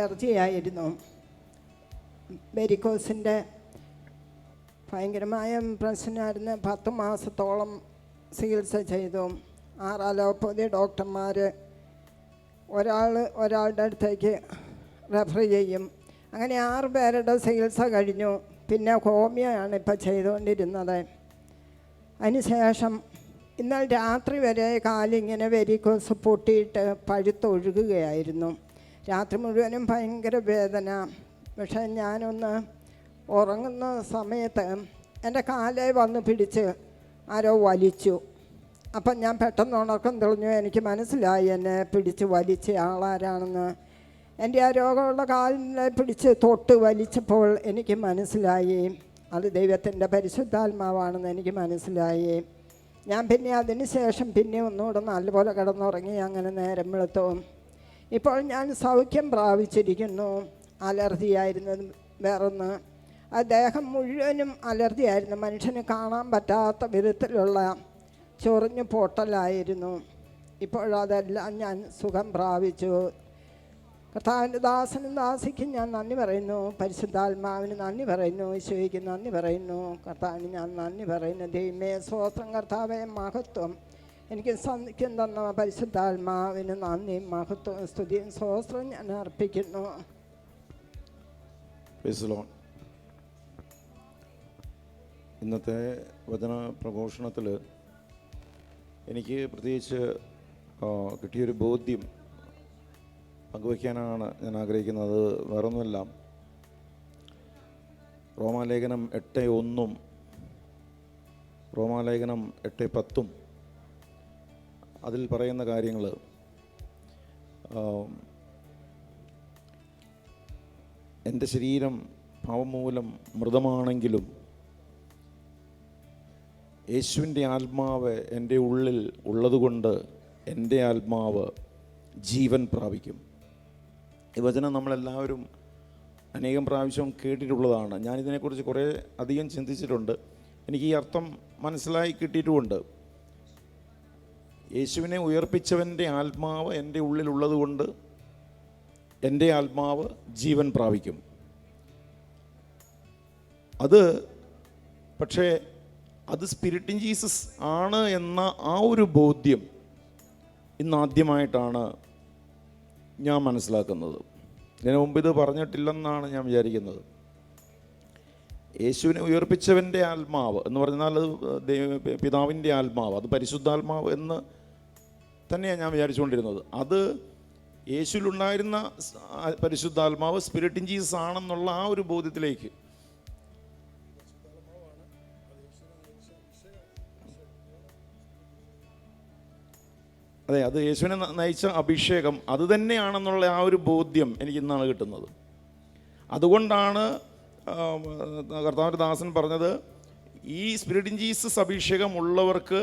Allergy ആയിരുന്നു വെരിക്കോസിന്റെ ഭയങ്കരമായ പ്രശ്നമായിരുന്നു. പത്ത് മാസത്തോളം ചികിത്സ ചെയ്തു. ആറ് അലോപ്പതി ഡോക്ടർമാർ ഒരാൾ ഒരാളുടെ അടുത്തേക്ക് റെഫർ ചെയ്യും. അങ്ങനെ ആറ് പേരുടെ ചികിത്സ കഴിഞ്ഞു. പിന്നെ ഹോമിയോ ആണ് ഇപ്പോൾ ചെയ്തുകൊണ്ടിരുന്നത്. അതിനുശേഷം ഇന്നലെ രാത്രി വരെ കാലിങ്ങനെ വെരിക്കോസ് പൊട്ടിയിട്ട് പഴുത്തൊഴുകുകയായിരുന്നു. രാത്രി മുഴുവനും ഭയങ്കര വേദന. പക്ഷേ ഞാനൊന്ന് ഉറങ്ങുന്ന സമയത്ത് എന്റെ കാലേ വന്ന് പിടിച്ച് ആരോ വലിച്ചു. അപ്പം ഞാൻ പെട്ടെന്ന് ഉണക്കം തെളിഞ്ഞു. എനിക്ക് മനസ്സിലായി എന്നെ പിടിച്ച് വലിച്ച ആളാരാണെന്ന്. എന്റെ ആ രോഗമുള്ള കാലിനെ പിടിച്ച് തൊട്ട് വലിച്ചപ്പോൾ എനിക്ക് മനസ്സിലായി. അത് ദൈവത്തിന്റെ പരിശുദ്ധാത്മാവാണെന്ന് എനിക്ക് മനസ്സിലായി. ഞാൻ പിന്നെ അതിന് ശേഷം പിന്നെ ഒന്നുകൂടെ നല്ലപോലെ കിടന്നുറങ്ങി. അങ്ങനെ നേരം വെളുത്തു. ഇപ്പോൾ ഞാൻ സൗഖ്യം പ്രാപിച്ചിരിക്കുന്നു. അലർജി ആയിരുന്നു വേറൊന്ന്. അദ്ദേഹം ദേഹം മുഴുവനും അലർജി ആയിരുന്നു മനുഷ്യന് കാണാൻ പറ്റാത്ത വിധത്തിലുള്ള ചൊറിഞ്ഞു പൊട്ടലായിരുന്നു. ഇപ്പോഴതെല്ലാം ഞാൻ സുഖം പ്രാപിച്ചു. കർത്താവിന്റെ ദാസനും ദാസിക്കും ഞാൻ നന്ദി പറയുന്നു. പരിശുദ്ധാത്മാവിന് നന്ദി പറയുന്നു. ഈശോയ്ക്ക് നന്ദി പറയുന്നു. കർത്താവിന് ഞാൻ നന്ദി പറയുന്നു. ദൈവമേ സ്വോത്രം കർത്താവെ മഹത്വം. എനിക്ക് സന്ധിക്കും തന്ന പരിശുദ്ധാത്മാവിന് നന്ദി. മഹത്വം സ്തുതിയും സ്വസ്ത്രം ഞാൻ അർപ്പിക്കുന്നു. ഇന്നത്തെ വചന പ്രഘോഷണത്തിൽ എനിക്ക് പ്രത്യേകിച്ച് കിട്ടിയൊരു ബോധ്യം പങ്കുവയ്ക്കാനാണ് ഞാൻ ആഗ്രഹിക്കുന്നത്. വേറൊന്നുമല്ല. റോമാലേഖനം എട്ട് ഒന്നും റോമാലേഖനം എട്ട് പത്തും അതിൽ പറയുന്ന കാര്യങ്ങൾ എന്റെ ശരീരം പാവം മൂലം മൃതമാണെങ്കിലും യേശുവിന്റെ ആത്മാവ് എന്റെ ഉള്ളിൽ ഉള്ളതുകൊണ്ട് എന്റെ ആത്മാവ് ജീവൻ പ്രാപിക്കും. ഈ വചനം നമ്മളെല്ലാവരും അനേകം പ്രാവശ്യം കേട്ടിട്ടുള്ളതാണ്. ഞാനിതിനെക്കുറിച്ച് കുറേ അധികം ചിന്തിച്ചിട്ടുണ്ട്. എനിക്ക് ഈ അർത്ഥം മനസ്സിലായി കിട്ടിയിട്ടുമുണ്ട്. യേശുവിനെ ഉയർപ്പിച്ചവന്റെ ആത്മാവ് എന്റെ ഉള്ളിലുള്ളതുകൊണ്ട് എന്റെ ആത്മാവ് ജീവൻ പ്രാപിക്കും. അത് പക്ഷേ അത് സ്പിരിറ്റിൻ ജീസസ് ആണ് എന്ന ആ ഒരു ബോധ്യം ഇന്ന് ആദ്യമായിട്ടാണ് ഞാൻ മനസ്സിലാക്കുന്നത്. ഇതിനു മുമ്പ് ഇത് പറഞ്ഞിട്ടില്ലെന്നാണ് ഞാൻ വിചാരിക്കുന്നത്. യേശുവിനെ ഉയർപ്പിച്ചവന്റെ ആത്മാവ് എന്ന് പറഞ്ഞാൽ അത് പിതാവിന്റെ ആത്മാവ് അത് പരിശുദ്ധാത്മാവ് എന്ന് തന്നെയാണ് ഞാൻ വിചാരിച്ചുകൊണ്ടിരുന്നത്. അത് യേശുവിലുണ്ടായിരുന്ന പരിശുദ്ധാത്മാവ് സ്പിരിറ്റ് സ്പിരിറ്റിൻ ജീസസ് ആണെന്നുള്ള ആ ഒരു ബോധ്യത്തിലേക്ക്. അതെ അത് യേശുവിനെ നയിച്ച അഭിഷേകം അത് തന്നെയാണെന്നുള്ള ആ ഒരു ബോധ്യം എനിക്ക് ഇന്നാണ് കിട്ടുന്നത്. അതുകൊണ്ടാണ് കർത്താവിന്റെ ദാസൻ പറഞ്ഞത് ഈ സ്പിരിറ്റിൻ ജീസസ് അഭിഷേകം ഉള്ളവർക്ക്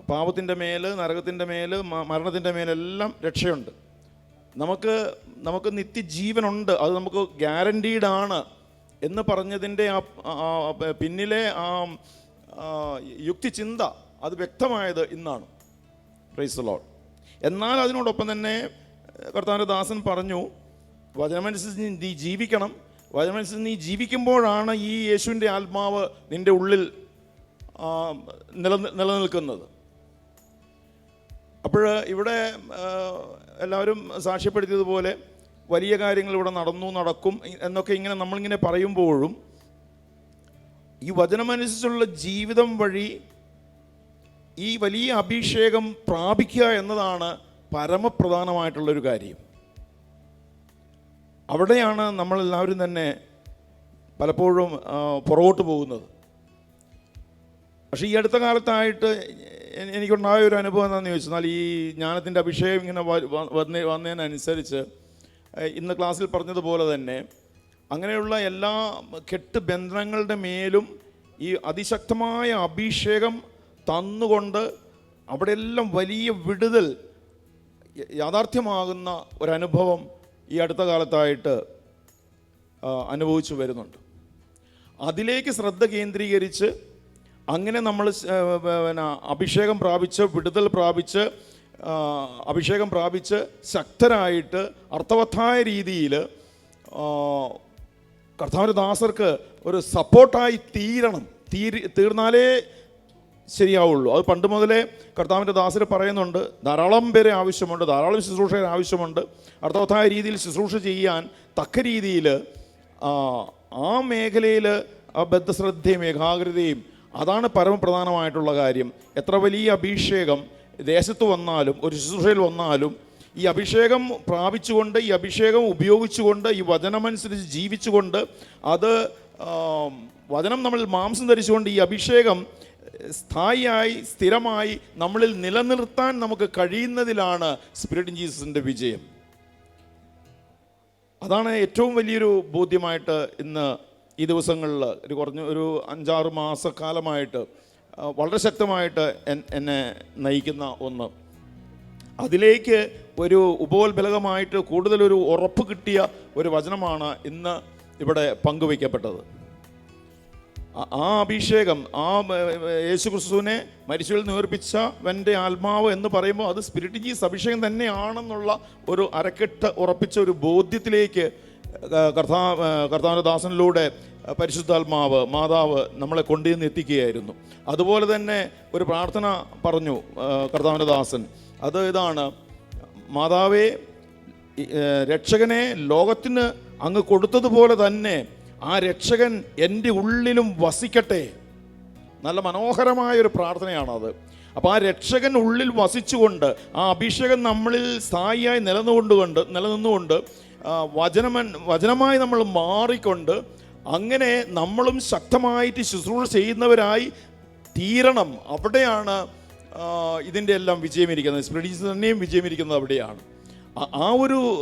പാപത്തിന്റെ മേൽ നരകത്തിന്റെ മേൽ മരണത്തിന്റെ മേലെല്ലാം രക്ഷയുണ്ട്. നമുക്ക് നമുക്ക് നിത്യജീവനുണ്ട്. അത് നമുക്ക് ഗ്യാരണ്ടീഡ് ആണ് എന്ന് പറഞ്ഞതിന്റെ ആ പിന്നിലെ ആ യുക്തിചിന്ത അത് വ്യക്തമായത് ഇന്നാണ്. പ്രൈസ് ലോഡ് എന്നാൽ അതിനോടൊപ്പം തന്നെ കർത്താവിന്റെ ദാസൻ പറഞ്ഞു വചനമനുസരിച്ച് നീ ജീവിക്കണം. വചനമനുസരിച്ച് നീ ജീവിക്കുമ്പോഴാണ് ഈ യേശുവിന്റെ ആത്മാവ് നിന്റെ ഉള്ളിൽ നില നിലനിൽക്കുന്നത്. അപ്പോൾ ഇവിടെ എല്ലാവരും സാക്ഷ്യപ്പെടുത്തിയതുപോലെ വലിയ കാര്യങ്ങൾ ഇവിടെ നടന്നു നടക്കും എന്നൊക്കെ ഇങ്ങനെ നമ്മളിങ്ങനെ പറയുമ്പോഴും ഈ വചനമനുസരിച്ചുള്ള ജീവിതം വഴി ഈ വലിയ അഭിഷേകം പ്രാപിക്കുക എന്നതാണ് പരമപ്രധാനമായിട്ടുള്ളൊരു കാര്യം. അവിടെയാണ് നമ്മളെല്ലാവരും തന്നെ പലപ്പോഴും പുറകോട്ട് പോകുന്നത്. പക്ഷേ ഈ അടുത്ത കാലത്തായിട്ട് എനിക്കുണ്ടായ ഒരു അനുഭവം എന്താണെന്ന് ചോദിച്ചാൽ ഈ ജ്ഞാനത്തിന്റെ അഭിഷേകം ഇങ്ങനെ വന്ന വന്നതിനനുസരിച്ച് ഇന്ന് ക്ലാസ്സിൽ പറഞ്ഞതുപോലെ തന്നെ അങ്ങനെയുള്ള എല്ലാ കെട്ട് ബന്ധനങ്ങളുടെ മേലും ഈ അതിശക്തമായ അഭിഷേകം തന്നുകൊണ്ട് അവിടെയെല്ലാം വലിയ വിടുതൽ യാഥാർത്ഥ്യമാകുന്ന ഒരനുഭവം ഈ അടുത്ത കാലത്തായിട്ട് അനുഭവിച്ചു വരുന്നുണ്ട്. അതിലേക്ക് ശ്രദ്ധ കേന്ദ്രീകരിച്ച് അങ്ങനെ നമ്മൾ പിന്നെ അഭിഷേകം പ്രാപിച്ച് വിടുതൽ പ്രാപിച്ച് അഭിഷേകം പ്രാപിച്ച് ശക്തരായിട്ട് അർത്ഥവത്തായ രീതിയിൽ കർത്താവിന്റെ ദാസർക്ക് ഒരു സപ്പോർട്ടായി തീരണം. തീരി തീർന്നാലേ ശരിയാവുള്ളൂ. അത് പണ്ട് മുതലേ കർത്താവിന്റെ ദാസർ പറയുന്നുണ്ട് ധാരാളം പേരെ ആവശ്യമുണ്ട് ധാരാളം ശുശ്രൂഷകരെ ആവശ്യമുണ്ട്. അർത്ഥവത്തായ രീതിയിൽ ശുശ്രൂഷ ചെയ്യാൻ തക്ക രീതിയിൽ ആ മേഖലയിൽ ബദ്ധശ്രദ്ധയും ഏകാഗ്രതയും അതാണ് പരമപ്രധാനമായിട്ടുള്ള കാര്യം. എത്ര വലിയ അഭിഷേകം ദേശത്ത് വന്നാലും ഒരു ശുശ്രൂഷയിൽ വന്നാലും ഈ അഭിഷേകം പ്രാപിച്ചുകൊണ്ട് ഈ അഭിഷേകം ഉപയോഗിച്ചുകൊണ്ട് ഈ വചനമനുസരിച്ച് ജീവിച്ചുകൊണ്ട് അത് വചനം നമ്മൾ മാംസം ധരിച്ചുകൊണ്ട് ഈ അഭിഷേകം സ്ഥായിയായി സ്ഥിരമായി നമ്മളിൽ നിലനിർത്താൻ നമുക്ക് കഴിയുന്നതിലാണ് സ്പിരിറ്റ് ജീസസിന്റെ വിജയം. അതാണ് ഏറ്റവും വലിയൊരു ബോധ്യമായിട്ട് ഇന്ന് ഈ ദിവസങ്ങളിൽ ഒരു കുറഞ്ഞ ഒരു അഞ്ചാറ് മാസക്കാലമായിട്ട് വളരെ ശക്തമായിട്ട് എന്നെ നയിക്കുന്ന ഒന്ന്. അതിലേക്ക് ഒരു ഉപോത്ബലകമായിട്ട് കൂടുതലൊരു ഉറപ്പ് കിട്ടിയ ഒരു വചനമാണ് ഇന്ന് ഇവിടെ പങ്കുവയ്ക്കപ്പെട്ടത്. ആ- അഭിഷേകം ആ യേശു ക്രിസ്തുവിനെ മരിച്ചുകളിൽ നേർപ്പിച്ചവന്റെ ആത്മാവ് എന്ന് പറയുമ്പോൾ അത് സ്പിരിറ്റ് ജീസ് അഭിഷേകം തന്നെയാണെന്നുള്ള ഒരു അരക്കെട്ട് ഉറപ്പിച്ച ഒരു ബോധ്യത്തിലേക്ക് കർത്താ കർത്താവിന്റെ ദാസനിലൂടെ പരിശുദ്ധാത്മാവ് മാതാവ് നമ്മളെ കൊണ്ടുവന്ന് എത്തിക്കുകയായിരുന്നു. അതുപോലെ തന്നെ ഒരു പ്രാർത്ഥന പറഞ്ഞു കർത്താവിന്റെ ദാസൻ. അത് ഇതാണ് മാതാവേ രക്ഷകനെ ലോകത്തിന് അങ്ങ് കൊടുത്തതുപോലെ തന്നെ ആ രക്ഷകൻ എന്റെ ഉള്ളിലും വസിക്കട്ടെ. നല്ല മനോഹരമായ ഒരു പ്രാർത്ഥനയാണത്. അപ്പോൾ ആ രക്ഷകൻ ഉള്ളിൽ വസിച്ചുകൊണ്ട് ആ അഭിഷേകം നമ്മളിൽ സ്ഥായിയായി നിലനിന്നുകൊണ്ട് നിലനിന്നുകൊണ്ട് വചനമൻ വചനമായി നമ്മൾ മാറിക്കൊണ്ട് അങ്ങനെ നമ്മളും ശക്തമായിട്ട് ശുശ്രൂഷ ചെയ്യുന്നവരായി തീരണം. അവിടെയാണ് ഇതിന്റെ എല്ലാം വിജയമിരിക്കുന്നത്. സ്പ്രിഡീസ് തന്നെയും വിജയമിരിക്കുന്നത് അവിടെയാണ്. ആ- ഒരു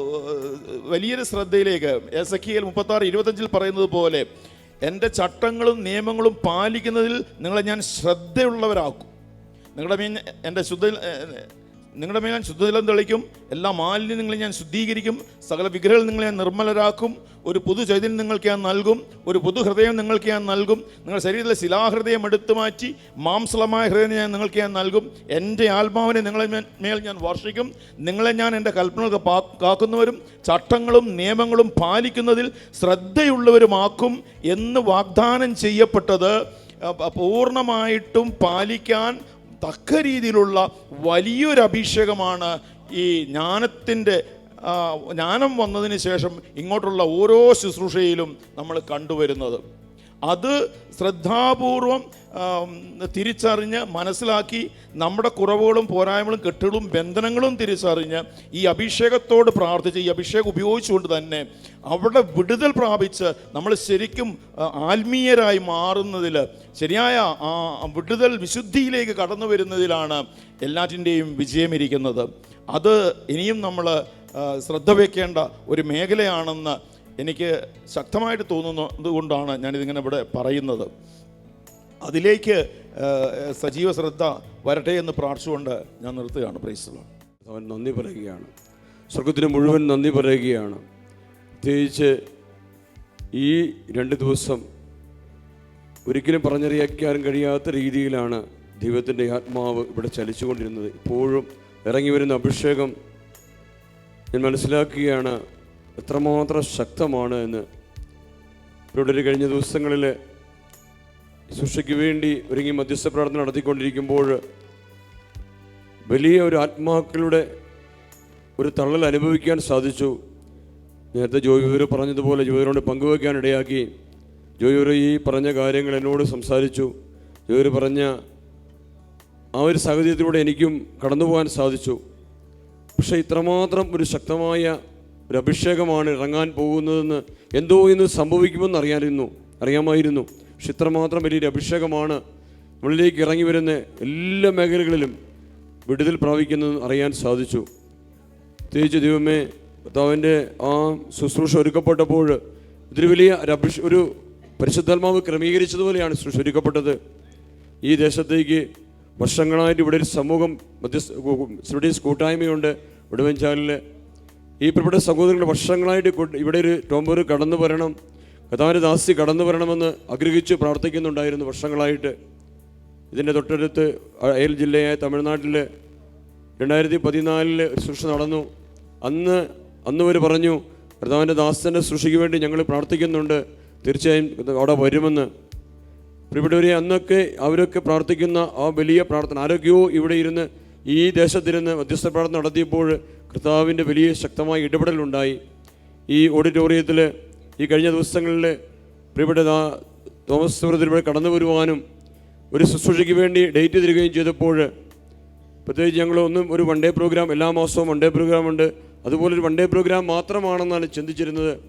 വലിയൊരു ശ്രദ്ധയിലേക്ക് എസ് എക്കിയൽ മുപ്പത്താറ് ഇരുപത്തഞ്ചിൽ പറയുന്നത് പോലെ എന്റെ ചട്ടങ്ങളും നിയമങ്ങളും പാലിക്കുന്നതിൽ നിങ്ങളെ ഞാൻ ശ്രദ്ധയുള്ളവരാക്കും. നിങ്ങളുടെ മീൻ എന്റെ ശുദ്ധ നിങ്ങളുടെ മേൽ ഞാൻ ശുദ്ധജലം തെളിക്കും. എല്ലാ മാലിന്യങ്ങളും ഞാൻ ശുദ്ധീകരിക്കും. സകല വിഗ്രഹങ്ങൾ നിങ്ങളെ ഞാൻ നിർമ്മലരാക്കും. ഒരു പുതു ചൈതന്യം നിങ്ങൾക്ക് ഞാൻ നൽകും. ഒരു പുതു ഹൃദയം നിങ്ങൾക്ക് ഞാൻ നൽകും. നിങ്ങളുടെ ശരീരത്തിലെ ശിലാഹൃദയം എടുത്തു മാറ്റി മാംസളമായ ഹൃദയം ഞാൻ നിങ്ങൾക്ക് ഞാൻ നൽകും. എന്റെ ആത്മാവിനെ നിങ്ങളെ മേൽ ഞാൻ വർഷിക്കും. നിങ്ങളെ ഞാൻ എന്റെ കൽപ്പനകൾക്ക് കാക്കുന്നവരും ചട്ടങ്ങളും നിയമങ്ങളും പാലിക്കുന്നതിൽ ശ്രദ്ധയുള്ളവരുമാക്കും എന്ന് വാഗ്ദാനം ചെയ്യപ്പെട്ടത് പൂർണമായിട്ടും പാലിക്കാൻ തക്ക രീതിയിലുള്ള വലിയൊരു അഭിഷേകമാണ് ഈ ജ്ഞാനത്തിന്റെ ജ്ഞാനം വന്നതിന് ശേഷം ഇങ്ങോട്ടുള്ള ഓരോ ശുശ്രൂഷയിലും നമ്മൾ കണ്ടുവരുന്നത്. അത് ശ്രദ്ധാപൂർവം തിരിച്ചറിഞ്ഞ് മനസ്സിലാക്കി നമ്മുടെ കുറവുകളും പോരായ്മകളും കെട്ടുകളും ബന്ധനങ്ങളും തിരിച്ചറിഞ്ഞ് ഈ അഭിഷേകത്തോട് പ്രാർത്ഥിച്ച് ഈ അഭിഷേകം ഉപയോഗിച്ചുകൊണ്ട് തന്നെ അവിടെ വിടുതൽ പ്രാപിച്ച് നമ്മൾ ശരിക്കും ആത്മീയരായി മാറുന്നതിൽ ശരിയായ ആ വിടുതൽ വിശുദ്ധിയിലേക്ക് കടന്നു വരുന്നതിലാണ് എല്ലാറ്റിന്റെയും വിജയമിരിക്കുന്നത്. അത് ഇനിയും നമ്മൾ ശ്രദ്ധ വയ്ക്കേണ്ട ഒരു മേഖലയാണെന്ന് എനിക്ക് ശക്തമായിട്ട് തോന്നുന്നത് കൊണ്ടാണ് ഞാനിതിങ്ങനെ ഇവിടെ പറയുന്നത്. അതിലേക്ക് സജീവ ശ്രദ്ധ വരട്ടെ എന്ന് പ്രാർത്ഥിച്ചുകൊണ്ട് ഞാൻ നിർത്തുകയാണ്. പ്രൈസുള്ള അവൻ നന്ദി പറയുകയാണ്. സ്വർഗത്തിന് മുഴുവൻ നന്ദി പറയുകയാണ്. പ്രത്യേകിച്ച് ഈ രണ്ട് ദിവസം ഒരിക്കലും പറഞ്ഞറിയിക്കാൻ കഴിയാത്ത രീതിയിലാണ് ദൈവത്തിന്റെ ആത്മാവ് ഇവിടെ ചലിച്ചുകൊണ്ടിരുന്നത്. ഇപ്പോഴും ഇറങ്ങി വരുന്ന അഭിഷേകം ഞാൻ മനസ്സിലാക്കുകയാണ്. എത്രമാത്രം ശക്തമാണ് എന്ന് ഒരു കഴിഞ്ഞ ദിവസങ്ങളിൽ ശുശ്രയ്ക്ക് വേണ്ടി ഒരുങ്ങി മധ്യസ്ഥ പ്രാർത്ഥന നടത്തിക്കൊണ്ടിരിക്കുമ്പോൾ വലിയ ഒരു ആത്മാക്കളുടെ ഒരു തള്ളൽ അനുഭവിക്കാൻ സാധിച്ചു. നേരത്തെ ജോയിവർ പറഞ്ഞതുപോലെ ജോയിവരോട് പങ്കുവയ്ക്കാൻ ഇടയാക്കി. ജോയിവർ ഈ പറഞ്ഞ കാര്യങ്ങൾ എന്നോട് സംസാരിച്ചു. ജോയിവർ പറഞ്ഞ ആ ഒരു സാഹചര്യത്തിലൂടെ എനിക്കും കടന്നു പോകാൻ സാധിച്ചു. പക്ഷേ ഇത്രമാത്രം ഒരു ശക്തമായ ഒരു അഭിഷേകമാണ് ഇറങ്ങാൻ പോകുന്നതെന്ന് എന്തോ ഇന്ന് സംഭവിക്കുമെന്ന് അറിയാമായിരുന്നു അറിയാമായിരുന്നു. പക്ഷെ ഇത്രമാത്രം വലിയൊരു അഭിഷേകമാണ് നമ്മളിലേക്ക് ഇറങ്ങി വരുന്ന എല്ലാ മേഖലകളിലും വിടുതൽ പ്രാപിക്കുന്നതെന്ന് അറിയാൻ സാധിച്ചു. പ്രത്യേകിച്ച് ദൈവമേ കർത്താവിന്റെ ആ ശുശ്രൂഷ ഒരുക്കപ്പെട്ടപ്പോൾ ഇതിൽ വലിയ ഒരു അഭിഷ ഒരു പരിശുദ്ധാത്മാവ് ക്രമീകരിച്ചതുപോലെയാണ് ശുശ്രൂഷ ഒരുക്കപ്പെട്ടത്. ഈ ദേശത്തേക്ക് വർഷങ്ങളായിട്ട് ഇവിടെ ഒരു സമൂഹം മധ്യസ്ഥ സ്റ്റുഡീസ് കൂട്ടായ്മയുണ്ട്. ഉടുവഞ്ചാലിൽ ഈ പ്രിയപ്പെട്ട സഹോദരങ്ങൾ വർഷങ്ങളായിട്ട് ഇവിടെ ഒരു ടോമ്പൂർ കടന്നു വരണം കഥാവിന്റെ ദാസി കടന്നു വരണമെന്ന് ആഗ്രഹിച്ച് പ്രാർത്ഥിക്കുന്നുണ്ടായിരുന്നു വർഷങ്ങളായിട്ട്. ഇതിന്റെ തൊട്ടടുത്ത് അയൽ ജില്ലയായ തമിഴ്നാട്ടിൽ രണ്ടായിരത്തി പതിനാലിൽ സൃഷ്ടി നടന്നു. അന്ന് അന്ന് അവർ പറഞ്ഞു കർത്താവിന്റെ ദാസന്റെ സൃഷ്ടിക്ക് വേണ്ടി ഞങ്ങൾ പ്രാർത്ഥിക്കുന്നുണ്ട്. തീർച്ചയായും അവിടെ വരുമെന്ന്. പ്രിയപ്പെട്ടവരെ അന്നൊക്കെ അവരൊക്കെ പ്രാർത്ഥിക്കുന്ന ആ വലിയ പ്രാർത്ഥന ആരോഗ്യവും ഇവിടെ ഇരുന്ന് ഈ ദേശത്തിരുന്ന് മധ്യസ്ഥ പ്രാർത്ഥന നടത്തിയപ്പോൾ കർത്താവിന്റെ വലിയ ശക്തമായ ഇടപെടലുണ്ടായി. ഈ ഓഡിറ്റോറിയത്തിൽ ഈ കഴിഞ്ഞ ദിവസങ്ങളിൽ പ്രിയപ്പെട്ട തോമസ് സുഹൃത്തിലൂടെ കടന്നു വരുവാനും ഒരു ശുശ്രൂഷയ്ക്ക് വേണ്ടി ഡേറ്റ് തരികയും ചെയ്തപ്പോൾ പ്രത്യേകിച്ച് ഞങ്ങൾ ഒന്നും ഒരു വൺ ഡേ പ്രോഗ്രാം എല്ലാ മാസവും വൺ ഡേ പ്രോഗ്രാം ഉണ്ട്. അതുപോലെ ഒരു വൺ ഡേ പ്രോഗ്രാം മാത്രമാണെന്നാണ് ചിന്തിച്ചിരുന്നത്.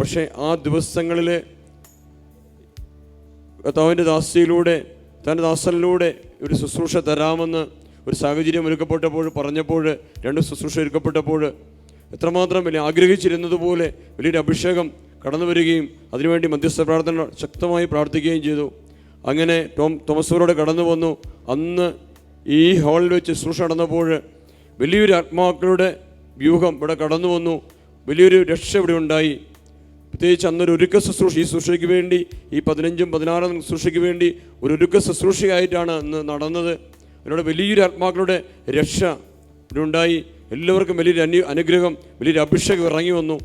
പക്ഷേ ആ ദിവസങ്ങളിൽ കർത്താവിന്റെ ദാസ്യയിലൂടെ തന്റെ ദാസനിലൂടെ ഒരു ശുശ്രൂഷ തരാമെന്ന് ഒരു സാഹചര്യം ഒരുക്കപ്പെട്ടപ്പോൾ പറഞ്ഞപ്പോൾ രണ്ട് ശുശ്രൂഷ ഒരുക്കപ്പെട്ടപ്പോൾ എത്രമാത്രം വലിയ ആഗ്രഹിച്ചിരുന്നത് പോലെ വലിയൊരു അഭിഷേകം കടന്നു വരികയും അതിനുവേണ്ടി മധ്യസ്ഥ പ്രാർത്ഥന ശക്തമായി പ്രാർത്ഥിക്കുകയും ചെയ്തു. അങ്ങനെ ടോം തോമസൂരോട് കടന്നു വന്നു. അന്ന് ഈ ഹാളിൽ വെച്ച് ശുശ്രൂഷ നടന്നപ്പോൾ വലിയൊരു ആത്മാക്കളുടെ വ്യൂഹം ഇവിടെ കടന്നു വന്നു. വലിയൊരു രക്ഷ ഇവിടെ ഉണ്ടായി. പ്രത്യേകിച്ച് അന്നൊരു ഒരുക്ക ശുശ്രൂഷ ഈ ശുശ്രൂഷയ്ക്ക് വേണ്ടി ഈ പതിനഞ്ചും പതിനാറും ശുശ്രൂഷയ്ക്ക് വേണ്ടി ഒരു ഒരുക്ക ശുശ്രൂഷയായിട്ടാണ് അന്ന് നടന്നത്. അതിലൂടെ വലിയൊരു ആത്മാക്കളുടെ രക്ഷ ഇവിടെ ഉണ്ടായി എല്ലാവർക്കും വലിയൊരു അനു അനുഗ്രഹം വലിയൊരു അഭിഷേകം ഇറങ്ങി വന്നു.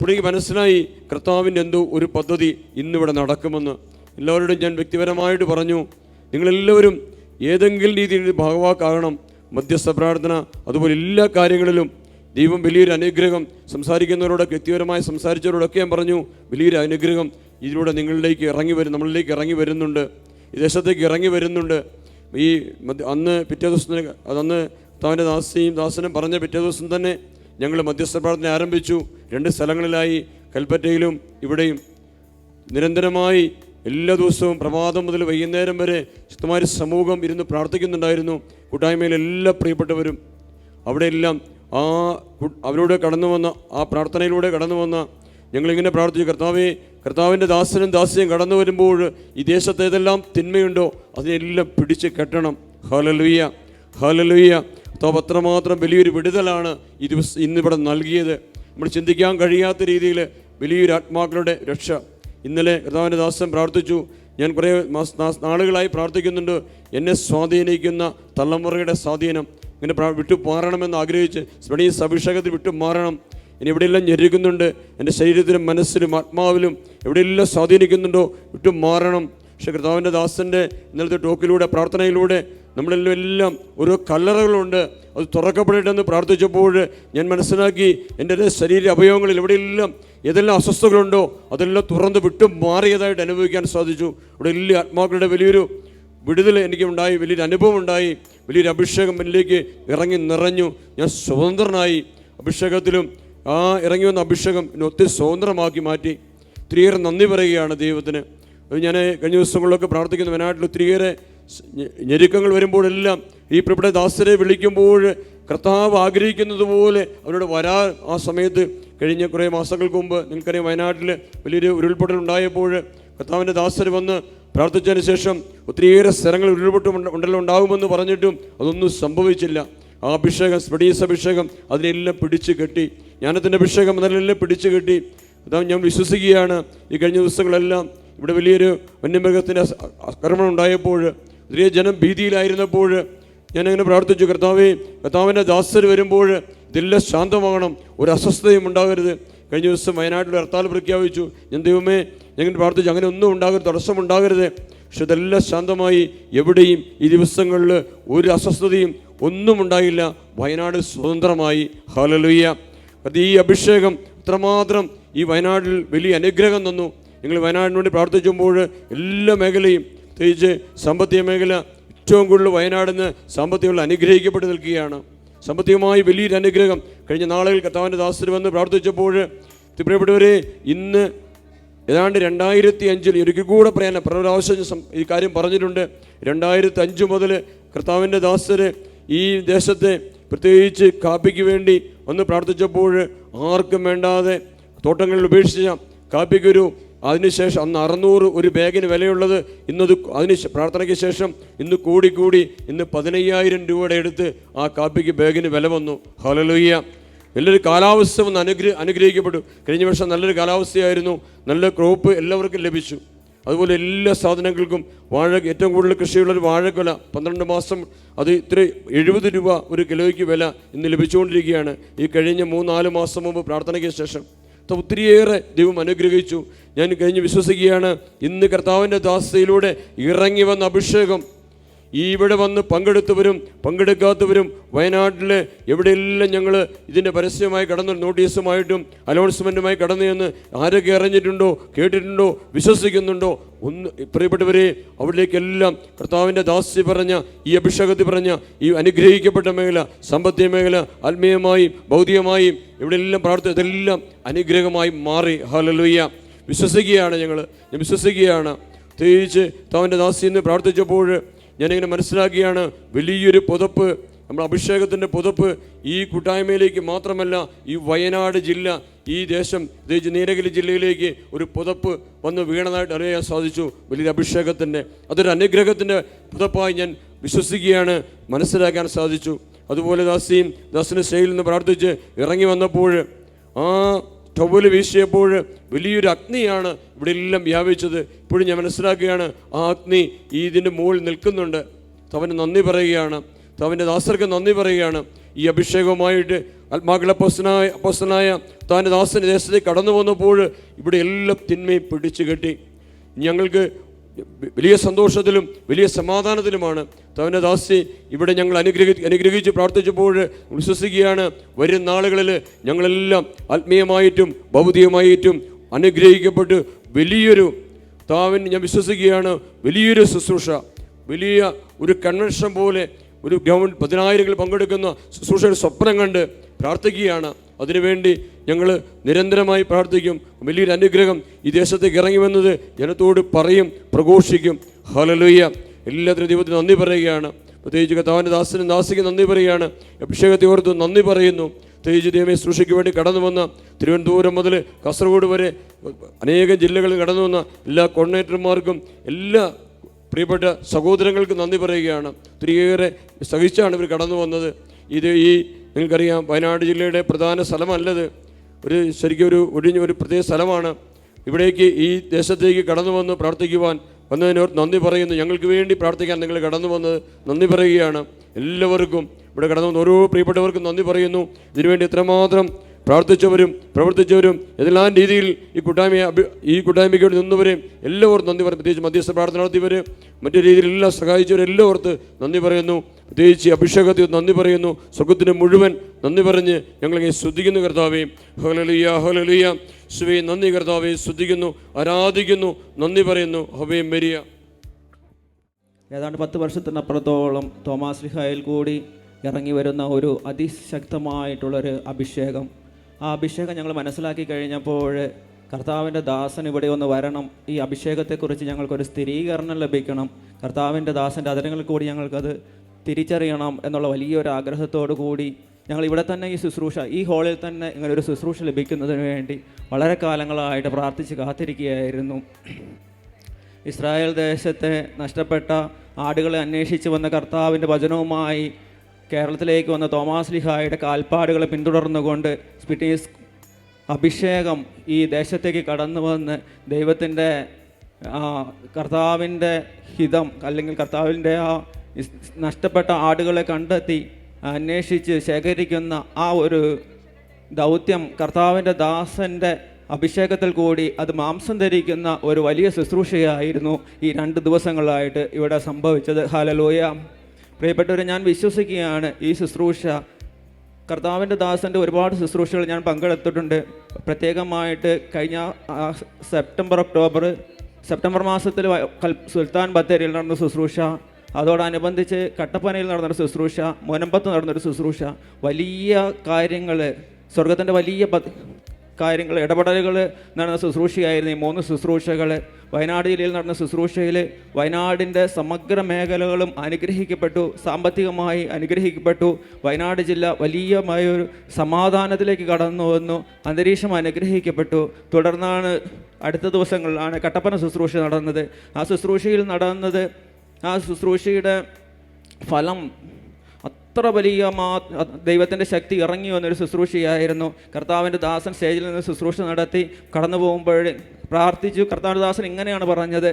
പുള്ളിക്ക് മനസ്സിലായി കർത്താവിന്റെ എന്തോ ഒരു പദ്ധതി ഇന്നിവിടെ നടക്കുമെന്ന്. എല്ലാവരോടും ഞാൻ വ്യക്തിപരമായിട്ട് പറഞ്ഞു നിങ്ങളെല്ലാവരും ഏതെങ്കിലും രീതിയിൽ ഭാഗവാക്കാകണം. മധ്യസ്ഥ പ്രാർത്ഥന അതുപോലെ എല്ലാ കാര്യങ്ങളിലും. ദൈവം വലിയൊരു അനുഗ്രഹം. സംസാരിക്കുന്നവരോടൊക്കെ വ്യക്തിപരമായി സംസാരിച്ചവരോടൊക്കെ ഞാൻ പറഞ്ഞു വലിയൊരു അനുഗ്രഹം ഇതിലൂടെ നിങ്ങളിലേക്ക് ഇറങ്ങി വരും നമ്മളിലേക്ക് ഇറങ്ങി വരുന്നുണ്ട്. ഈ ദേശത്തേക്ക് ഇറങ്ങി വരുന്നുണ്ട്. ഈ അന്ന് പിറ്റേ ദിവസം അതന്ന് തവന്റെ ദാസിയും ദാസനും പറഞ്ഞ പിറ്റേ ദിവസം തന്നെ ഞങ്ങൾ മധ്യസ്ഥ പ്രാർത്ഥന ആരംഭിച്ചു. രണ്ട് സ്ഥലങ്ങളിലായി കൽപ്പറ്റയിലും ഇവിടെയും. നിരന്തരമായി എല്ലാ ദിവസവും പ്രഭാതം മുതൽ വൈകുന്നേരം വരെ ശക്തമായ സമൂഹം ഇരുന്ന് പ്രാർത്ഥിക്കുന്നുണ്ടായിരുന്നു. കൂട്ടായ്മയിൽ എല്ലാ പ്രിയപ്പെട്ടവരും അവിടെയെല്ലാം ആ അവരോട് കടന്നു വന്ന ആ പ്രാർത്ഥനയിലൂടെ കടന്നു വന്ന ഞങ്ങളിങ്ങനെ പ്രാർത്ഥിച്ചു കർത്താവെ കർത്താവിന്റെ ദാസനും ദാസ്യം കടന്നു വരുമ്പോൾ ഈ ദേശത്ത് ഏതെല്ലാം തിന്മയുണ്ടോ അതിനെല്ലാം പിടിച്ച് കെട്ടണം. ഹലലുയ്യ ഹലലുയ്യ കർത്താവ് അത്രമാത്രം വലിയൊരു വിടുതലാണ് ഈ ദിവസം ഇന്നിവിടെ നൽകിയത്. നമ്മൾ ചിന്തിക്കാൻ കഴിയാത്ത രീതിയിൽ വലിയൊരു ആത്മാക്കളുടെ രക്ഷ. ഇന്നലെ കർത്താവിന്റെ ദാസൻ പ്രാർത്ഥിച്ചു. ഞാൻ കുറേ നാളുകളായി പ്രാർത്ഥിക്കുന്നുണ്ട്. എന്നെ സ്വാധീനിക്കുന്ന തലമുറയുടെ സ്വാധീനം. ഇങ്ങനെ വിട്ടു മാറണമെന്ന് ആഗ്രഹിച്ച് സ്പണീസ് അഭിഷേകത്തിൽ വിട്ടു മാറണം ഇനി എവിടെയെല്ലാം ഞെരുക്കുന്നുണ്ട് എന്റെ ശരീരത്തിലും മനസ്സിലും ആത്മാവിലും എവിടെയെല്ലാം സ്വാധീനിക്കുന്നുണ്ടോ? വിട്ടും മാറണം പക്ഷേ കർത്താവിന്റെ ദാസന്റെ ഇന്നലത്തെ ടോക്കിലൂടെ പ്രാർത്ഥനയിലൂടെ നമ്മളെല്ലാം എല്ലാം ഓരോ കല്ലറകളുണ്ട്. അത് തുറക്കപ്പെടട്ടെന്ന് പ്രാർത്ഥിച്ചപ്പോൾ ഞാൻ മനസ്സിലാക്കി എന്റെ ശരീര അവയവങ്ങളിൽ എവിടെയെല്ലാം ഏതെല്ലാം അസ്വസ്ഥതകളുണ്ടോ അതെല്ലാം തുറന്ന് വിട്ടു മാറിയതായിട്ട് അനുഭവിക്കാൻ സാധിച്ചു. ഇവിടെ എല്ലാ ആത്മാക്കളുടെ വലിയൊരു വിടുതൽ എനിക്ക് ഉണ്ടായി വലിയൊരു അനുഭവം ഉണ്ടായി വലിയൊരു അഭിഷേകം എന്നിലേക്ക് ഇറങ്ങി നിറഞ്ഞു. ഞാൻ സ്വതന്ത്രനായി. അഭിഷേകത്തിലും ആ ഇറങ്ങി വന്ന അഭിഷേകം ഒത്തിരി സ്വതന്ത്രമാക്കി മാറ്റി. ഒത്തിരിയേറെ നന്ദി പറയുകയാണ് ദൈവത്തിന്. ഞാൻ കഴിഞ്ഞ ദിവസങ്ങളിലൊക്കെ പ്രാർത്ഥിക്കുന്ന. വയനാട്ടിൽ ഒത്തിരിയേറെ ഞെരുക്കങ്ങൾ വരുമ്പോഴെല്ലാം ഈ പ്രിപ്പിടെ ദാസരെ വിളിക്കുമ്പോൾ കർത്താവ് ആഗ്രഹിക്കുന്നത് പോലെ അവരോട് വരാൻ ആ സമയത്ത്. കഴിഞ്ഞ കുറേ മാസങ്ങൾക്ക് മുമ്പ് നിങ്ങൾക്കറിയാം വയനാട്ടിൽ വലിയൊരു ഉരുൾപൊട്ടൽ ഉണ്ടായപ്പോൾ കർത്താവിന്റെ ദാസർ വന്ന് പ്രാർത്ഥിച്ചതിന് ശേഷം ഒത്തിരിയേറെ സ്ഥലങ്ങൾ ഉരുൾപൊട്ട് ഉണ്ടല്ലോ ഉണ്ടാകുമെന്ന് പറഞ്ഞിട്ടും അതൊന്നും സംഭവിച്ചില്ല. ആ അഭിഷേകം സ്പടീസ് അഭിഷേകം അതിനെല്ലാം പിടിച്ചു കെട്ടി. ജ്ഞാനത്തിന്റെ അഭിഷേകം അതിനെല്ലാം പിടിച്ചു കെട്ടി. അതാ ഞാൻ വിശ്വസിക്കുകയാണ്. ഈ കഴിഞ്ഞ ദിവസങ്ങളെല്ലാം ഇവിടെ വലിയൊരു വന്യമൃഗത്തിന്റെ ആക്രമണം ഉണ്ടായപ്പോൾ വലിയ ജനം ഭീതിയിലായിരുന്നപ്പോൾ ഞാനങ്ങനെ പ്രാർത്ഥിച്ചു കർത്താവേ കർത്താവിന്റെ ദാസർ വരുമ്പോൾ ഇതെല്ലാം ശാന്തമാകണം. ഒരു അസ്വസ്ഥതയും ഉണ്ടാകരുത്. കഴിഞ്ഞ ദിവസം വയനാട്ടിൽ ഹർത്താൽ പ്രഖ്യാപിച്ചു. ഞാൻ ദൈവമേ ഞങ്ങൾ പ്രാർത്ഥിച്ചു അങ്ങനെ ഒന്നും ഉണ്ടാകരുത് തടസ്സമുണ്ടാകരുത് പക്ഷെ ഇതെല്ലാം ശാന്തമായി എവിടെയും ഈ ദിവസങ്ങളിൽ ഒരു അസ്വസ്ഥതയും ഒന്നും ഉണ്ടായില്ല. വയനാട് സ്വതന്ത്രമായി. ഹലലുയ്യ അത് ഈ അഭിഷേകം അത്രമാത്രം ഈ വയനാട്ടിൽ വലിയ അനുഗ്രഹം തന്നു. ഞങ്ങൾ വയനാടിന് വേണ്ടി പ്രാർത്ഥിക്കുമ്പോൾ എല്ലാ മേഖലയും പ്രത്യേകിച്ച് സാമ്പത്തിക മേഖല ഏറ്റവും കൂടുതൽ വയനാടിന് സാമ്പത്തികങ്ങൾ അനുഗ്രഹിക്കപ്പെട്ട് നിൽക്കുകയാണ്. സാമ്പത്തികമായി വലിയൊരു അനുഗ്രഹം. കഴിഞ്ഞ നാളുകൾ കർത്താവിന്റെ ദാസർ വന്ന് പ്രാർത്ഥിച്ചപ്പോൾ പ്രിയപ്പെട്ടവരെ ഇന്ന് ഏതാണ്ട് രണ്ടായിരത്തി അഞ്ചിൽ ഒരിക്കൽ കൂടെ പറയാൻ പ്രാവശ്യം ഈ കാര്യം പറഞ്ഞിട്ടുണ്ട്. രണ്ടായിരത്തി അഞ്ച് മുതൽ കർത്താവിന്റെ ദാസര് ഈ ദേശത്തെ പ്രത്യേകിച്ച് കാപ്പിക്ക് വേണ്ടി ഒന്ന് പ്രാർത്ഥിച്ചപ്പോൾ ആർക്കും വേണ്ടാതെ തോട്ടങ്ങളിൽ ഉപേക്ഷിച്ച കാപ്പിക്കൊരു അതിനുശേഷം അന്ന് അറുന്നൂറ് ഒരു ബാഗിന് വിലയുള്ളത് ഇന്നത് അതിന് പ്രാർത്ഥനയ്ക്ക് ശേഷം ഇന്ന് കൂടി കൂടി ഇന്ന് പതിനയ്യായിരം രൂപയുടെ എടുത്ത് ആ കാപ്പിക്ക് ബാഗിന് വില വന്നു. ഹലലുയ്യ നല്ലൊരു കാലാവസ്ഥ ഒന്ന് അനുഗ്രഹ അനുഗ്രഹിക്കപ്പെട്ടു. കഴിഞ്ഞ വർഷം നല്ലൊരു കാലാവസ്ഥയായിരുന്നു. നല്ല ക്രോപ്പ് എല്ലാവർക്കും ലഭിച്ചു. അതുപോലെ എല്ലാ സാധനങ്ങൾക്കും വാഴ ഏറ്റവും കൂടുതൽ കൃഷിയുള്ളൊരു വാഴക്കൊല പന്ത്രണ്ട് മാസം അത് ഇത്ര എഴുപത് രൂപ ഒരു കിലോയ്ക്ക് വില ഇന്ന് ലഭിച്ചുകൊണ്ടിരിക്കുകയാണ്. ഈ കഴിഞ്ഞ മൂന്നാൽ മാസം മുമ്പ് പ്രാർത്ഥനയ്ക്ക് ശേഷം. ഒത്തിരിയേറെ ദൈവം അനുഗ്രഹിച്ചു. ഞാൻ കഴിഞ്ഞ് വിശ്വസിക്കുകയാണ്. ഇന്ന് കർത്താവിന്റെ ദാസയിലൂടെ ഇറങ്ങി വന്ന അഭിഷേകം ഈ ഇവിടെ വന്ന് പങ്കെടുത്തവരും പങ്കെടുക്കാത്തവരും വയനാട്ടിൽ എവിടെയെല്ലാം ഞങ്ങൾ ഇതിന്റെ പരസ്യമായി കടന്നു നോട്ടീസുമായിട്ടും അനൗൺസ്മെന്റുമായി കടന്നു എന്ന് ആരൊക്കെ അറിഞ്ഞിട്ടുണ്ടോ കേട്ടിട്ടുണ്ടോ വിശ്വസിക്കുന്നുണ്ടോ ഒന്ന് പ്രിയപ്പെട്ടവരെ അവിടേക്കെല്ലാം കർത്താവിന്റെ ദാസ്യ പറഞ്ഞ ഈ അഭിഷേകത്തിൽ പറഞ്ഞ ഈ അനുഗ്രഹിക്കപ്പെട്ട മേഖല സാമ്പത്തിക മേഖല ആത്മീയമായും ഭൗതികമായും ഇവിടെയെല്ലാം പ്രാർത്ഥന ഇതെല്ലാം അനുഗ്രഹമായി മാറി. ഹലലുയ്യ വിശ്വസിക്കുകയാണ് ഞങ്ങൾ ഞാൻ വിശ്വസിക്കുകയാണ്. പ്രത്യേകിച്ച് താവിന്റെ ദാസിന്ന് പ്രാർത്ഥിച്ചപ്പോൾ ഞാനിങ്ങനെ മനസ്സിലാക്കിയാണ് വലിയൊരു പുതപ്പ് നമ്മൾ അഭിഷേകത്തിന്റെ പുതപ്പ് ഈ കൂട്ടായ്മയിലേക്ക് മാത്രമല്ല ഈ വയനാട് ജില്ല ഈ ദേശം പ്രത്യേകിച്ച് നീലഗിരി ജില്ലയിലേക്ക് ഒരു പുതപ്പ് വന്ന് വീണതായിട്ട് അറിയാൻ സാധിച്ചു. വലിയൊരു അഭിഷേകത്തിന്റെ അതൊരു അനുഗ്രഹത്തിന്റെ പുതപ്പായി ഞാൻ വിശ്വസിക്കുകയാണ് മനസ്സിലാക്കാൻ സാധിച്ചു. അതുപോലെ ദാസിയും ദാസിന്റെ ശൈലിൽ നിന്ന് പ്രാർത്ഥിച്ച് ഇറങ്ങി വന്നപ്പോൾ ആ ടവൽ വീശിയപ്പോൾ വലിയൊരു അഗ്നിയാണ് ഇവിടെ എല്ലാം വ്യാപിച്ചത്. ഇപ്പോഴും ഞാൻ മനസ്സിലാക്കുകയാണ് ആ അഗ്നി ഈ ഇതിന്റെ മുകളിൽ നിൽക്കുന്നുണ്ട്. തവന് നന്ദി പറയുകയാണ് തവന്റെ ദാസർക്ക് നന്ദി പറയുകയാണ്. ഈ അഭിഷേകവുമായിട്ട് ആത്മാക്കളെ പൊസനായ പൊസനായ താന്റെ ദാസന്റെ ദേശത്തേക്ക് കടന്നു വന്നപ്പോൾ ഇവിടെ എല്ലാം തിന്മയും പിടിച്ചു കെട്ടി ഞങ്ങൾക്ക് വലിയ സന്തോഷത്തിലും വലിയ സമാധാനത്തിലുമാണ്. തവന്റെ ദാസി ഇവിടെ ഞങ്ങൾ അനുഗ്രഹി അനുഗ്രഹിച്ച് പ്രാർത്ഥിച്ചപ്പോൾ വിശ്വസിക്കുകയാണ്. വരും നാളുകളിൽ ഞങ്ങളെല്ലാം ആത്മീയമായിട്ടും ഭൗതികമായിട്ടും അനുഗ്രഹിക്കപ്പെട്ട് വലിയൊരു താവൻ ഞാൻ വിശ്വസിക്കുകയാണ്. വലിയൊരു ശുശ്രൂഷ വലിയ ഒരു കൺവെൻഷൻ പോലെ ഒരു ഗ്രൗണ്ട് പതിനായിരങ്ങൾ പങ്കെടുക്കുന്ന ശുശ്രൂഷയുടെ സ്വപ്നം കണ്ട് പ്രാർത്ഥിക്കുകയാണ്. അതിനുവേണ്ടി ഞങ്ങൾ നിരന്തരമായി പ്രാർത്ഥിക്കും. വലിയൊരു അനുഗ്രഹം ഈ ദേശത്തേക്ക് ഇറങ്ങി വന്നത് ജനത്തോട് പറയും പ്രഘോഷിക്കും. ഹലലുയ്യ എല്ലാത്തിനും ദൈവത്തിന് നന്ദി പറയുകയാണ്. പ്രത്യേകിച്ച് കഥാവിന്റെ ദാസനും ദാസിക്ക് നന്ദി പറയുകയാണ്. അഭിഷേകത്തെ ഓർത്ത് നന്ദി പറയുന്നു. പ്രത്യേകിച്ച് ദൈവമേ സൃഷ്ടിക്ക് വേണ്ടി കടന്നു വന്ന തിരുവനന്തപുരം മുതൽ കാസർഗോഡ് വരെ അനേകം ജില്ലകളിൽ കടന്നു വന്ന എല്ലാ കോർഡിനേറ്റർമാർക്കും എല്ലാ പ്രിയപ്പെട്ട സഹോദരങ്ങൾക്ക് നന്ദി പറയുകയാണ്. ഒത്തിരിയേറെ സഹിച്ചാണ് ഇവർ കടന്നു വന്നത്. ഇത് ഈ നിങ്ങൾക്കറിയാം വയനാട് ജില്ലയുടെ പ്രധാന സ്ഥലമല്ലത്. ഒരു ശരിക്കും ഒരു ഒഴിഞ്ഞ ഒരു പ്രത്യേക സ്ഥലമാണ്. ഇവിടേക്ക് ഈ ദേശത്തേക്ക് കടന്നു വന്ന് പ്രാർത്ഥിക്കുവാൻ വന്നതിനോർ നന്ദി പറയുന്നു. ഞങ്ങൾക്ക് വേണ്ടി പ്രാർത്ഥിക്കാൻ നിങ്ങൾ കടന്നു വന്നത് നന്ദി പറയുകയാണ്. എല്ലാവർക്കും ഇവിടെ കടന്നു വന്ന ഓരോ പ്രിയപ്പെട്ടവർക്കും നന്ദി പറയുന്നു. ഇതിനുവേണ്ടി എത്രമാത്രം പ്രാർത്ഥിച്ചവരും പ്രവർത്തിച്ചവരും ഏതെല്ലാം രീതിയിൽ ഈ കൂട്ടായ്മയെ ഈ കൂട്ടായ്മയ്ക്ക് വേണ്ടി നിന്നവരെയും എല്ലാവർക്കും നന്ദി പറയും പ്രത്യേകിച്ച് മധ്യസ്ഥ പ്രാർത്ഥന നടത്തിയവർ മറ്റു രീതിയിൽ എല്ലാം സഹായിച്ചവരെല്ലാവർക്കും നന്ദി പറയുന്നു. പ്രത്യേകിച്ച് അഭിഷേകത്തിൽ നന്ദി പറയുന്നു. സ്വർഗത്തിന് മുഴുവൻ നന്ദി പറഞ്ഞ് ഞങ്ങളെ ശ്രദ്ധിക്കുന്നു കർത്താവേ. ഹോലലിയ ഹോലലിയ ശിവേ നന്ദി കർത്താവെ. ശ്രദ്ധിക്കുന്നു ആരാധിക്കുന്നു. നന്ദി പറയുന്നു. ഹവേ മെരിയ. ഏതാണ്ട് പത്ത് വർഷത്തിനപ്പുറത്തോളം തോമാസ് ലിഹായിൽ കൂടി ഇറങ്ങി വരുന്ന ഒരു അതിശക്തമായിട്ടുള്ളൊരു അഭിഷേകം. ആ അഭിഷേകം ഞങ്ങൾ മനസ്സിലാക്കി കഴിഞ്ഞപ്പോൾ കർത്താവിന്റെ ദാസൻ ഇവിടെ ഒന്ന് വരണം. ഈ അഭിഷേകത്തെക്കുറിച്ച് ഞങ്ങൾക്കൊരു സ്ഥിരീകരണം ലഭിക്കണം. കർത്താവിന്റെ ദാസന്റെ അതിരങ്ങളിൽ കൂടി ഞങ്ങൾക്കത് തിരിച്ചറിയണം എന്നുള്ള വലിയൊരു ആഗ്രഹത്തോടു കൂടി ഞങ്ങൾ ഇവിടെ തന്നെ ഈ ശുശ്രൂഷ ഈ ഹാളിൽ തന്നെ ഇങ്ങനെ ഒരു ശുശ്രൂഷ ലഭിക്കുന്നതിന് വേണ്ടി വളരെ കാലങ്ങളായിട്ട് പ്രാർത്ഥിച്ച് കാത്തിരിക്കുകയായിരുന്നു. ഇസ്രായേൽ ദേശത്തെ നഷ്ടപ്പെട്ട ആടുകളെ അന്വേഷിച്ച് വന്ന കർത്താവിന്റെ വചനവുമായി കേരളത്തിലേക്ക് വന്ന തോമാസ് ലിഹായുടെ കാൽപ്പാടുകളെ പിന്തുടർന്നുകൊണ്ട് സ്പിറ്റീസ് അഭിഷേകം ഈ ദേശത്തേക്ക് കടന്നു വന്ന് ദൈവത്തിന്റെ കർത്താവിന്റെ ഹിതം അല്ലെങ്കിൽ കർത്താവിന്റെ ആ നഷ്ടപ്പെട്ട ആടുകളെ കണ്ടെത്തി അന്വേഷിച്ച് ശേഖരിക്കുന്ന ആ ഒരു ദൗത്യം കർത്താവിന്റെ ദാസന്റെ അഭിഷേകത്തിൽ കൂടി അത് മാംസം ധരിക്കുന്ന ഒരു വലിയ ശുശ്രൂഷയായിരുന്നു ഈ രണ്ട് ദിവസങ്ങളായിട്ട് ഇവിടെ സംഭവിച്ചത്. ഹാലലോയ പ്രിയപ്പെട്ടവരെ ഞാൻ വിശ്വസിക്കുകയാണ് ഈ ശുശ്രൂഷ. കർത്താവിന്റെ ദാസന്റെ ഒരുപാട് ശുശ്രൂഷകൾ ഞാൻ പങ്കെടുത്തിട്ടുണ്ട്. പ്രത്യേകമായിട്ട് കഴിഞ്ഞ സെപ്റ്റംബർ ഒക്ടോബർ സെപ്റ്റംബർ മാസത്തിൽ സുൽത്താൻ ബത്തേരിയിൽ നടന്ന ശുശ്രൂഷ. അതോടനുബന്ധിച്ച് കട്ടപ്പനയിൽ നടന്നൊരു ശുശ്രൂഷ മുനമ്പത്ത് നടന്നൊരു ശുശ്രൂഷ. വലിയ കാര്യങ്ങൾ സ്വർഗത്തിന്റെ വലിയ കാര്യങ്ങൾ ഇടപെടലുകൾ നടന്ന ശുശ്രൂഷയായിരുന്നു. ഈ മൂന്ന് ശുശ്രൂഷകൾ വയനാട് ജില്ലയിൽ നടന്ന ശുശ്രൂഷയിൽ വയനാടിന്റെ സമഗ്ര മേഖലകളും അനുഗ്രഹിക്കപ്പെട്ടു സാമ്പത്തികമായി അനുഗ്രഹിക്കപ്പെട്ടു. വയനാട് ജില്ല വലിയമായ ഒരു സമാധാനത്തിലേക്ക് കടന്നു വന്നു അന്തരീക്ഷം അനുഗ്രഹിക്കപ്പെട്ടു. തുടർന്നാണ് അടുത്ത ദിവസങ്ങളിലാണ് കട്ടപ്പന ശുശ്രൂഷ നടന്നത്. ആ ശുശ്രൂഷയിൽ നടന്നത് ആ ശുശ്രൂഷയുടെ ഫലം അത്ര വലിയ മാ ദൈവത്തിന്റെ ശക്തി ഇറങ്ങി വന്നൊരു ശുശ്രൂഷയായിരുന്നു. കർത്താവിന്റെ ദാസൻ സ്റ്റേജിൽ നിന്ന് ശുശ്രൂഷ നടത്തി കടന്നു പോകുമ്പോൾ പ്രാർത്ഥിച്ചു. കർത്താവിന്റെ ദാസൻ ഇങ്ങനെയാണ് പറഞ്ഞത്.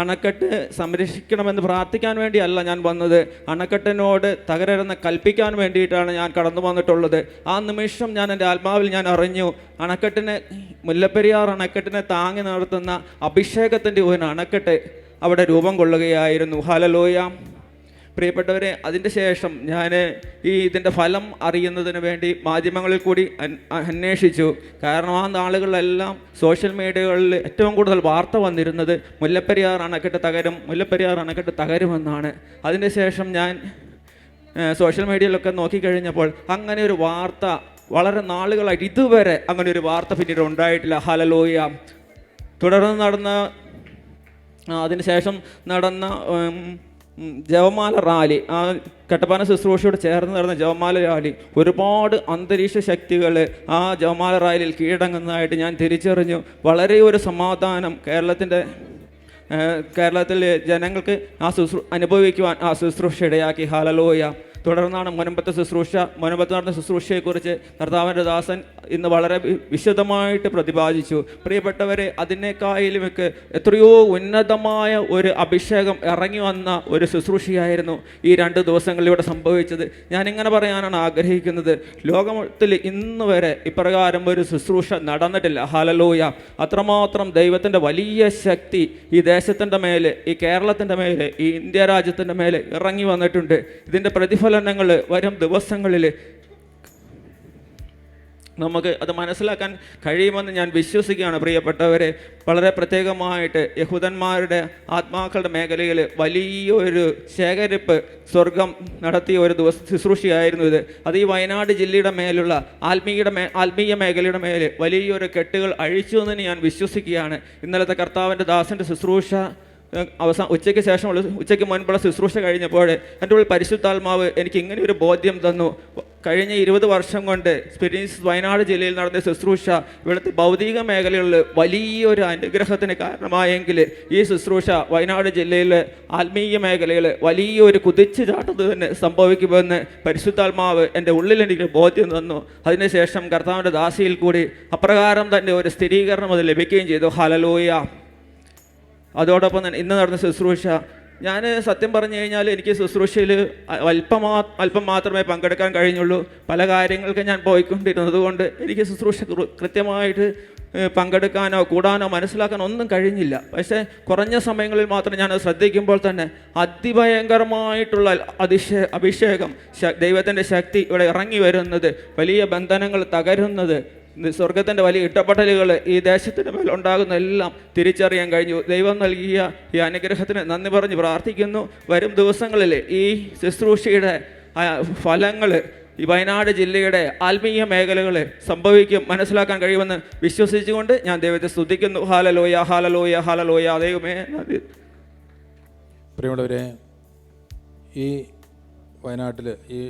അണക്കെട്ട് സംരക്ഷിക്കണമെന്ന് പ്രാർത്ഥിക്കാൻ വേണ്ടിയല്ല ഞാൻ വന്നത്. അണക്കെട്ടിനോട് തകരരുന്ന് കൽപ്പിക്കാൻ വേണ്ടിയിട്ടാണ് ഞാൻ കടന്നു വന്നിട്ടുള്ളത്. ആ നിമിഷം ഞാൻ എന്റെ ആത്മാവിൽ ഞാൻ അറിഞ്ഞു. അണക്കെട്ടിനെ മുല്ലപ്പെരിയാർ അണക്കെട്ടിനെ താങ്ങി നടത്തുന്ന അഭിഷേകത്തിന്റെ ഒരു അണക്കെട്ട് അവിടെ രൂപം കൊള്ളുകയായിരുന്നു. ഹലലോയ പ്രിയപ്പെട്ടവരെ അതിന്റെ ശേഷം ഞാൻ ഈ ഇതിന്റെ ഫലം അറിയുന്നതിന് വേണ്ടി മാധ്യമങ്ങളിൽ കൂടി അന്വേഷിച്ചു. കാരണം ആ നാളുകളിലെല്ലാം സോഷ്യൽ മീഡിയകളിൽ ഏറ്റവും കൂടുതൽ വാർത്ത വന്നിരുന്നത് മുല്ലപ്പെരിയാർ അണക്കെട്ട് തകരും മുല്ലപ്പെരിയാർ അണക്കെട്ട് തകരുമെന്നാണ്. അതിന്റെ ശേഷം ഞാൻ സോഷ്യൽ മീഡിയയിലൊക്കെ നോക്കിക്കഴിഞ്ഞപ്പോൾ അങ്ങനെ ഒരു വാർത്ത വളരെ നാളുകളായിട്ട് ഇതുവരെ അങ്ങനെ ഒരു വാർത്ത പിന്നീട് ഉണ്ടായിട്ടില്ല. ഹലലോയ തുടർന്ന് നടന്ന അതിനുശേഷം നടന്ന ഉം, റാലി. ആ കട്ടപ്പാന ശുശ്രൂഷയോട് ചേർന്ന് നടന്ന ജവമാല റാലി. ഒരുപാട് അന്തരീക്ഷ ശക്തികൾ ആ ജവമാല റാലിയിൽ കീഴടങ്ങുന്നതായിട്ട് ഞാൻ തിരിച്ചറിഞ്ഞു. വളരെ ഒരു സമാധാനം കേരളത്തിന്റെ കേരളത്തിലെ ജനങ്ങൾക്ക് ആ ശുശ്രൂ അനുഭവിക്കുവാൻ ആ ശുശ്രൂഷ ഇടയാക്കി. ഹാലലോയ തുടർന്നാണ് മുനമ്പത്തെ ശുശ്രൂഷ മുനമ്പത്ത് നടന്ന ശുശ്രൂഷയെക്കുറിച്ച് കർത്താവിന്റെ ദാസൻ ഇന്ന് വളരെ വിശദമായിട്ട് പ്രതിപാദിച്ചു. പ്രിയപ്പെട്ടവരെ അതിനേക്കായാലുമൊക്കെ എത്രയോ ഉന്നതമായ ഒരു അഭിഷേകം ഇറങ്ങി വന്ന ഒരു ശുശ്രൂഷയായിരുന്നു ഈ രണ്ട് ദിവസങ്ങളിലൂടെ സംഭവിച്ചത്. ഞാനിങ്ങനെ പറയാനാണ് ആഗ്രഹിക്കുന്നത്. ലോകത്തിൽ ഇന്ന് വരെ ഇപ്രകാരം ഒരു ശുശ്രൂഷ നടന്നിട്ടില്ല. ഹാലലോയ അത്രമാത്രം ദൈവത്തിന്റെ വലിയ ശക്തി ഈ ദേശത്തിന്റെ മേലെ ഈ കേരളത്തിന്റെ മേലെ ഈ ഇന്ത്യ രാജ്യത്തിന്റെ മേലെ ഇറങ്ങി വന്നിട്ടുണ്ട്. ഇതിന്റെ പ്രതിഫലനങ്ങൾ വരും ദിവസങ്ങളിൽ നമുക്ക് അത് മനസ്സിലാക്കാൻ കഴിയുമെന്ന് ഞാൻ വിശ്വസിക്കുകയാണ്. പ്രിയപ്പെട്ടവരെ വളരെ പ്രത്യേകമായിട്ട് യഹൂദന്മാരുടെ ആത്മാക്കളുടെ മേഖലയിൽ വലിയൊരു ശേഖരിപ്പ് സ്വർഗം നടത്തിയ ഒരു ദിവസ ശുശ്രൂഷയായിരുന്നു ഇത്. അത് ഈ വയനാട് ജില്ലയുടെ മേലുള്ള ആത്മീയയുടെ മേ ആത്മീയ മേഖലയുടെ മേലെ വലിയൊരു കെട്ടുകൾ അഴിച്ചു എന്ന് ഞാൻ വിശ്വസിക്കുകയാണ്. ഇന്നലത്തെ കർത്താവിന്റെ ദാസന്റെ ശുശ്രൂഷ അവസാന ഉച്ചയ്ക്ക് ശേഷമുള്ള ഉച്ചയ്ക്ക് മുൻപുള്ള ശുശ്രൂഷ കഴിഞ്ഞപ്പോൾ എന്റെ ഉള്ളിൽ പരിശുദ്ധാത്മാവ് എനിക്ക് ഇങ്ങനെ ഒരു ബോധ്യം തന്നു. കഴിഞ്ഞ ഇരുപത് വർഷം കൊണ്ട് സ്പിരിൻസ് വയനാട് ജില്ലയിൽ നടന്ന ശുശ്രൂഷ ഇവിടുത്തെ ഭൗതിക മേഖലകളിൽ വലിയൊരു അനുഗ്രഹത്തിന് കാരണമായെങ്കിൽ ഈ ശുശ്രൂഷ വയനാട് ജില്ലയിലെ ആത്മീയ മേഖലയിൽ വലിയൊരു കുതിച്ചു ചാട്ടത് തന്നെ സംഭവിക്കുമെന്ന് പരിശുദ്ധാത്മാവ് എന്റെ ഉള്ളിൽ എനിക്ക് ബോധ്യം തന്നു. അതിനുശേഷം കർത്താവിന്റെ ദാസിയിൽ കൂടി അപ്രകാരം തന്നെ ഒരു സ്ഥിരീകരണം അത് ലഭിക്കുകയും ചെയ്തു. ഹലലോയ അതോടൊപ്പം തന്നെ ഇന്ന് നടന്ന ശുശ്രൂഷ. ഞാൻ സത്യം പറഞ്ഞു കഴിഞ്ഞാൽ എനിക്ക് ശുശ്രൂഷയിൽ അല്പമാ അല്പം മാത്രമേ പങ്കെടുക്കാൻ കഴിഞ്ഞുള്ളൂ. പല കാര്യങ്ങൾക്ക് ഞാൻ പോയിക്കൊണ്ടിരുന്നത് കൊണ്ട് എനിക്ക് ശുശ്രൂഷ കൃത്യമായിട്ട് പങ്കെടുക്കാനോ കൂടാനോ മനസ്സിലാക്കാനോ ഒന്നും കഴിഞ്ഞില്ല. പക്ഷേ കുറഞ്ഞ സമയങ്ങളിൽ മാത്രം ഞാൻ ശ്രദ്ധിക്കുമ്പോൾ തന്നെ അതിഭയങ്കരമായിട്ടുള്ള അതിശയ അഭിഷേകം ദൈവത്തിന്റെ ശക്തി ഇവിടെ ഇറങ്ങി വരുന്നത് വലിയ ബന്ധനങ്ങൾ തകരുന്നത് സ്വർഗത്തിന്റെ വലിയ ഇടപെടലുകൾ ഈ ദേശത്തിന് മേൽ ഉണ്ടാകുന്ന എല്ലാം തിരിച്ചറിയാൻ കഴിഞ്ഞു. ദൈവം നൽകിയ ഈ അനുഗ്രഹത്തിന് നന്ദി പറഞ്ഞ് പ്രാർത്ഥിക്കുന്നു. വരും ദിവസങ്ങളിൽ ഈ ശുശ്രൂഷയുടെ ഫലങ്ങൾ ഈ വയനാട് ജില്ലയുടെ ആത്മീയ മേഖലകൾ സംഭവിക്കും മനസ്സിലാക്കാൻ കഴിയുമെന്ന് വിശ്വസിച്ചുകൊണ്ട് ഞാൻ ദൈവത്തെ സ്തുതിക്കുന്നു. ഹാലലോയ ഹാലലോയ ഹാലലോയ. ദൈവമേ പ്രിയമുള്ളവരെ ഈ വയനാട്ടിൽ ഈ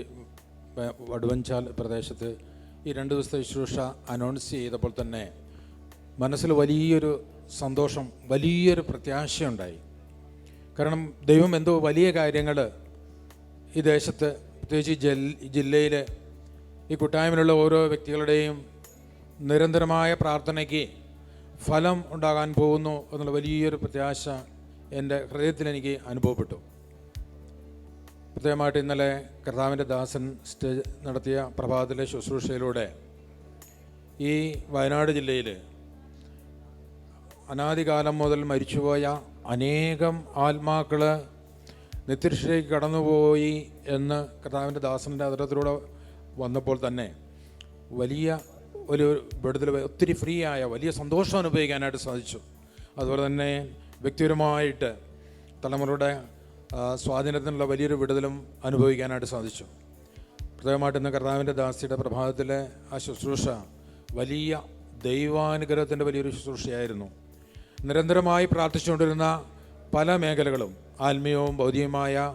വടുവഞ്ചാൽ പ്രദേശത്ത് ഈ രണ്ട് ദിവസത്തെ ശുശ്രൂഷ അനൗൺസ് ചെയ്തപ്പോൾ തന്നെ മനസ്സിൽ വലിയൊരു സന്തോഷം വലിയൊരു പ്രത്യാശയുണ്ടായി. കാരണം ദൈവം എന്തോ വലിയ കാര്യങ്ങൾ ഈ ദേശത്ത് പ്രത്യേകിച്ച് ജൽ ജില്ലയിൽ ഈ കൂട്ടായ്മയിലുള്ള ഓരോ വ്യക്തികളുടെയും നിരന്തരമായ പ്രാർത്ഥനയ്ക്ക് ഫലം ഉണ്ടാകാൻ പോകുന്നു എന്നുള്ള വലിയൊരു പ്രത്യാശ എന്റെ ഹൃദയത്തിൽ എനിക്ക് അനുഭവപ്പെട്ടു. പ്രത്യേകമായിട്ട് ഇന്നലെ കർത്താവിന്റെ ദാസൻ സ്റ്റേജ് നടത്തിയ പ്രഭാതത്തിലെ ശുശ്രൂഷയിലൂടെ ഈ വയനാട് ജില്ലയിൽ അനാദികാലം മുതൽ മരിച്ചുപോയ അനേകം ആത്മാക്കൾ നിത്യരക്ഷയിലേക്ക് കടന്നുപോയി എന്ന് കർത്താവിന്റെ ദാസന്റെ അതിരത്തിലൂടെ വന്നപ്പോൾ തന്നെ വലിയ ഒരു വിടുതൽ ഒത്തിരി ഫ്രീ ആയ വലിയ സന്തോഷം അനുഭവിക്കാനായിട്ട് സാധിച്ചു. അതുപോലെ തന്നെ വ്യക്തിപരമായിട്ട് തലമുറയുടെ സ്വാധീനത്തിനുള്ള വലിയൊരു വിടുതലും അനുഭവിക്കാനായിട്ട് സാധിച്ചു. പ്രത്യേകമായിട്ട് ഇന്ന് കർത്താവിന്റെ ദാസിയുടെ പ്രഭാതത്തിലെ ആ ശുശ്രൂഷ വലിയ ദൈവാനുഗ്രഹത്തിന്റെ വലിയൊരു ശുശ്രൂഷയായിരുന്നു. നിരന്തരമായി പ്രാർത്ഥിച്ചുകൊണ്ടിരുന്ന പല മേഖലകളും ആത്മീയവും ഭൗതികമായ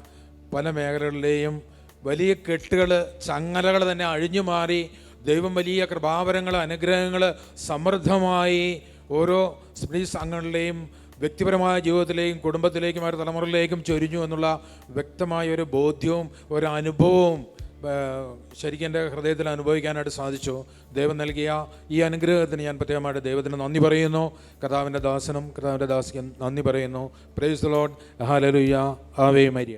പല മേഖലകളിലെയും വലിയ കെട്ടുകൾ ചങ്ങലകൾ തന്നെ അഴിഞ്ഞു മാറി ദൈവം വലിയ കൃപാവരങ്ങൾ അനുഗ്രഹങ്ങൾ സമൃദ്ധമായി ഓരോ സ്ത്രീ സംഘങ്ങളിലെയും വ്യക്തിപരമായ ജീവിതത്തിലേക്കും കുടുംബത്തിലേക്കും അവരുടെ തലമുറയിലേക്കും ചൊരിഞ്ഞു എന്നുള്ള വ്യക്തമായ ഒരു ബോധ്യവും ഒരു അനുഭവവും ശരിക്കും എന്റെ ഹൃദയത്തിൽ അനുഭവിക്കാനായിട്ട് സാധിച്ചു. ദൈവം നൽകിയ ഈ അനുഗ്രഹത്തിന് ഞാൻ പ്രത്യേകമായിട്ട് ദൈവത്തിന് നന്ദി പറയുന്നു. കർത്താവിന്റെ ദാസനും കർത്താവിന്റെ ദാസിക്കും നന്ദി പറയുന്നു. പ്രേസ് ലോഡ് ഹാലലുയ്യ ആവേ മരിയ.